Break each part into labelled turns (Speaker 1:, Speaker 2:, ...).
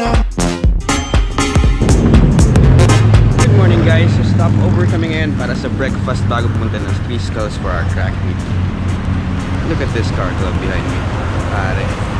Speaker 1: Good morning guys! So stop over kami ngayon para sa breakfast bago pumunta ng Three Skulls for our track meet. Look at this car club behind me. Pare.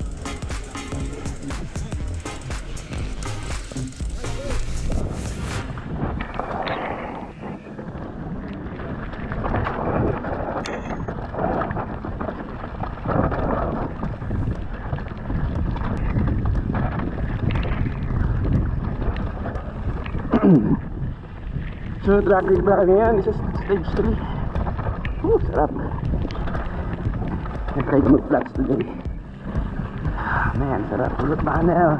Speaker 1: So, track rig ba ngayon? Isa sa stage 3. Woo, sarap. To make flats today. Man, sarap. Ulot ba na yun?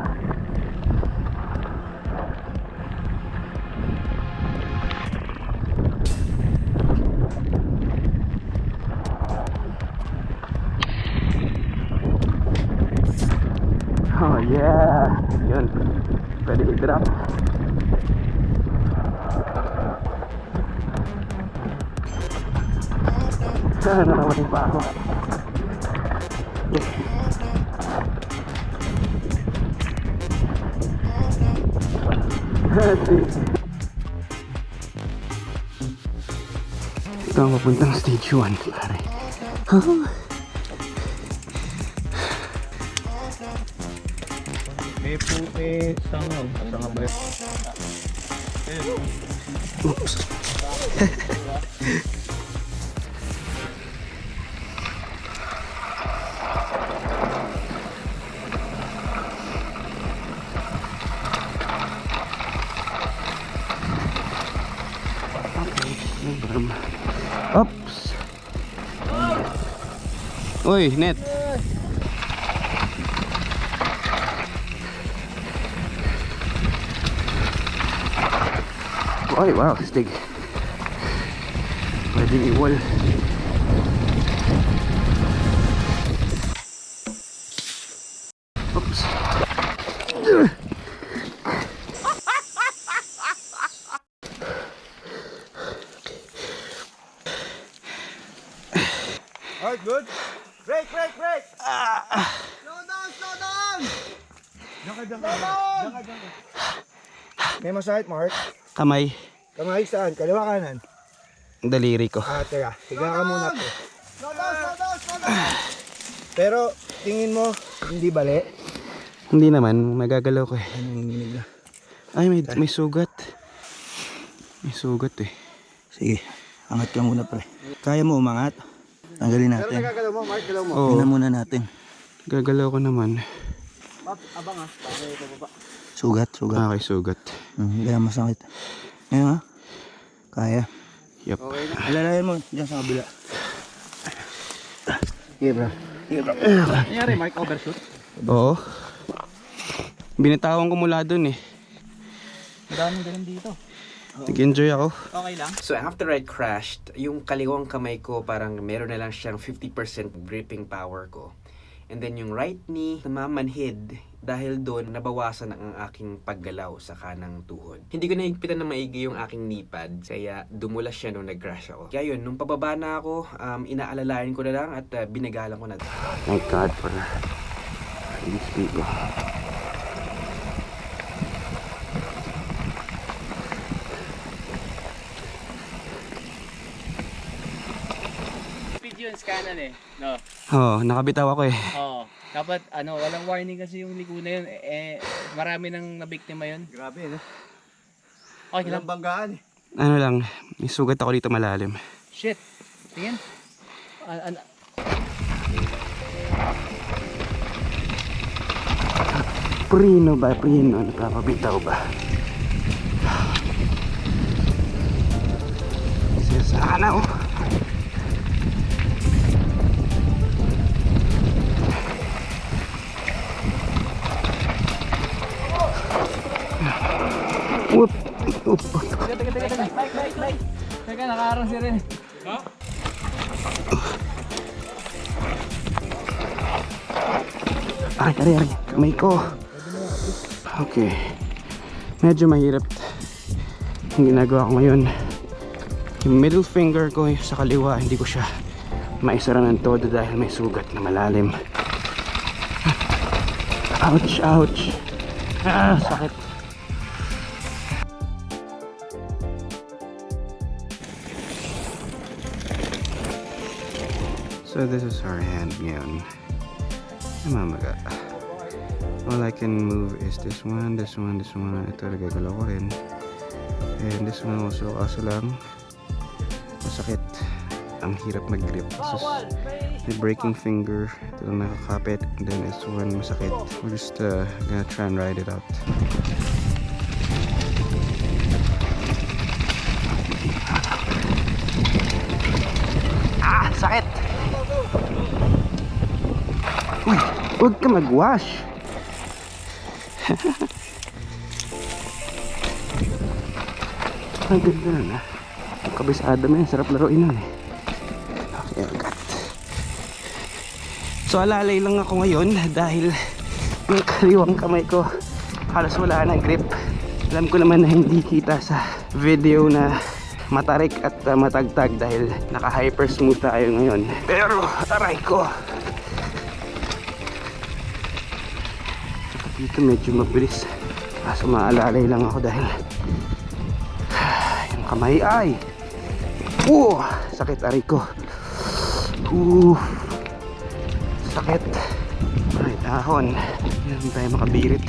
Speaker 1: Oh yeah! Yun. Pwede i-drop. Nakamating pa ako. Ito ang papuntang stage 1, pare.
Speaker 2: May puti sangaw. Sangaw ba.
Speaker 1: Oops. Uy, net. Ay, wow, stig. Pwedeng iwal. Oops.
Speaker 2: Good. Break, break, break! Slow down, slow down! Diyan ka, diyan ka. Diyan ka, diyan ka. May masakit, Mark.
Speaker 1: Kamay.
Speaker 2: Kamay saan? Kaliwa kanan.
Speaker 1: Ang daliri ko.
Speaker 2: Ah, teka. Higa ka muna po. Slow down, slow down, slow down! Pero, tingin mo, hindi bali.
Speaker 1: Hindi naman, magagalaw ko eh.
Speaker 2: Ay, nanginginig na.
Speaker 1: Ay, may, may sugat. May sugat eh.
Speaker 2: Sige, angat ka muna pre. Kaya mo umangat? Tanggalin natin.
Speaker 3: Nagagalaw mo, Mark, galaw mo.
Speaker 1: Oo,
Speaker 2: Tingnan muna natin.
Speaker 1: gagalaw ko naman.
Speaker 3: Abang ah, para ito baba.
Speaker 2: Sugat, sugat.
Speaker 1: Ah, Okay, sugat.
Speaker 2: Hmm, kaya masakit. Ngayon ha? Kaya.
Speaker 1: Yup.
Speaker 3: Okay na.
Speaker 2: Alalayan mo, dyan sa kabila. Sige bro. Sige bro.
Speaker 3: Nangyari, Mark, overshoot.
Speaker 1: Oo. Binitawan ko mula dun eh.
Speaker 3: Ang daming ganun dito.
Speaker 1: Nag-enjoy ako.
Speaker 3: Okay lang.
Speaker 4: So after I crashed, yung kaliwang kamay ko parang meron na lang siyang 50% gripping power ko. And then yung right knee, namamanhid dahil doon nabawasan ang aking paggalaw sa kanang tuhod. Hindi ko naigpitan na maigi yung aking knee pad, kaya dumulas siya nung nag-crash ako. Kaya yun, nung pababa na ako, um, inaalalayan ko na lang at uh, binagalan ko na.
Speaker 1: Thank God for these people.
Speaker 3: Scanan eh. No.
Speaker 1: Oo, nakabitaw ako eh.
Speaker 3: Oo.
Speaker 5: Dapat, ano, walang warning kasi yung ligo na yun. Eh, eh, marami nang nabiktima yun.
Speaker 2: Grabe, no?
Speaker 5: Okay lang.
Speaker 2: Walang banggaan eh.
Speaker 1: Ano lang, may sugat ako dito malalim.
Speaker 5: Shit. Tingin. An- an-
Speaker 1: Prino ba? Prino? Napapabitaw ba? Siya sana oh.
Speaker 5: Teka, teka, teka, teka. Bike, bike, bike. Teka, nakaarang si Ren.
Speaker 1: Aray, aray, aray. Kamay ko. Okay. Medyo mahirap. Ang ginagawa ko ngayon, yung middle finger ko sa kaliwa, hindi ko siya maisara ng todo dahil may sugat na malalim. Ouch, ouch. Ah, sakit. So this is our hand ngayon. Namamaga. All I can move is this one, this one, this one. Ito, nagagalaw ko rin. And this one also, kaso lang, masakit. Ang hirap mag-grip. Is the breaking finger. Ito lang nakakapit. And then this one, masakit. We're just uh, gonna try and ride it out. Ah, sakit! Uy, huwag ka mag-wash. Ang ganda nun ah. Ang kabisada mo yan, sarap laruin nun eh. Okay, agad. So alalay lang ako ngayon dahil yung kaliwang kamay ko halos wala na grip. Alam ko naman na hindi kita sa video na matarik at uh, matagtag dahil naka hyper smooth tayo ngayon. Pero aray ko. Dito medyo mabilis. Kaso maalalay lang ako dahil yung kamay ay uh, sakit aray ko. Uh, sakit. Ay, dahon. Hindi tayo makabirit.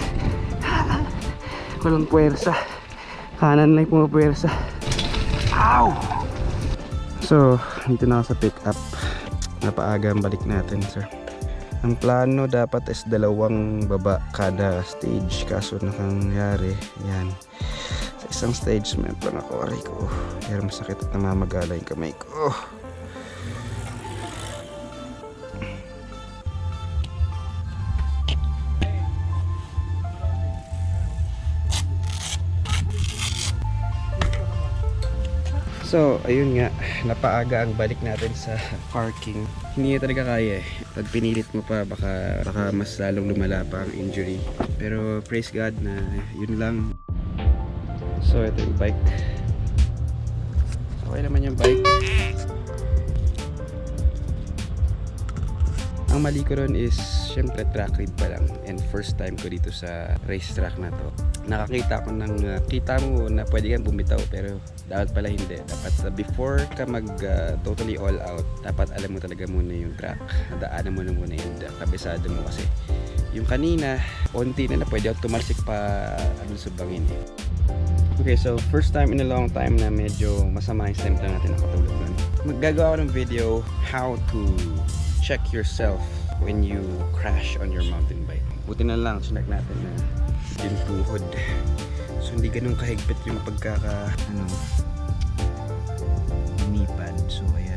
Speaker 1: Walang puwersa. Kanan lang yung puwersa. Ow! So, dito na sa pick up. Napaaga ang balik natin, sir. Ang plano dapat is dalawang baba kada stage. Kaso nakangyari, yan. Sa isang stage, may plan ako. Aray ko. Pero masakit at namamagala yung kamay ko. So, ayun nga, napaaga ang balik natin sa parking. Hindi na talaga kaya eh. Pag pinilit mo pa, baka, baka mas lalong lumala pa ang injury. Pero praise God na yun lang. So, ito yung bike. Okay naman yung bike. Ang mali ko ron is, syempre track lead pa lang. And first time ko dito sa racetrack na to. Nakakita ko ng, uh, kita mo na pwede kang bumitaw pero dapat pala hindi. Dapat uh, before ka mag uh, totally all out, dapat alam mo talaga muna yung track. Daanan mo na muna yung uh, kabisado mo kasi yung kanina, onti na na pwede tumalsik pa ano sa bangin eh. Okay, so first time in a long time na medyo masama yung stem natin nakatulog nun. Maggagawa ako ng video how to check yourself when you crash on your mountain bike. Buti na lang, sinak natin na yung tuhod. So hindi ganun kahigpit yung pagkaka, ano, knee pad. So ayan.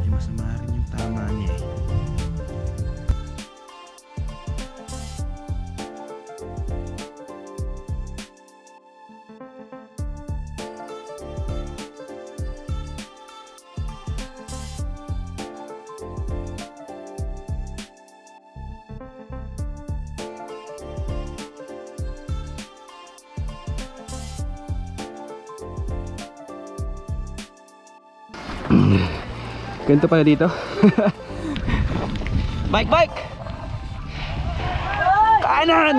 Speaker 1: Medyo masama rin yung tama niya eh. Ganito pala dito. bike, bike! Kanan!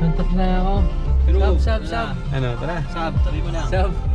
Speaker 5: Tuntok na ako. Sab, sab, sab.
Speaker 1: Ano, tara.
Speaker 5: Sab. Sabi mo na. Sab.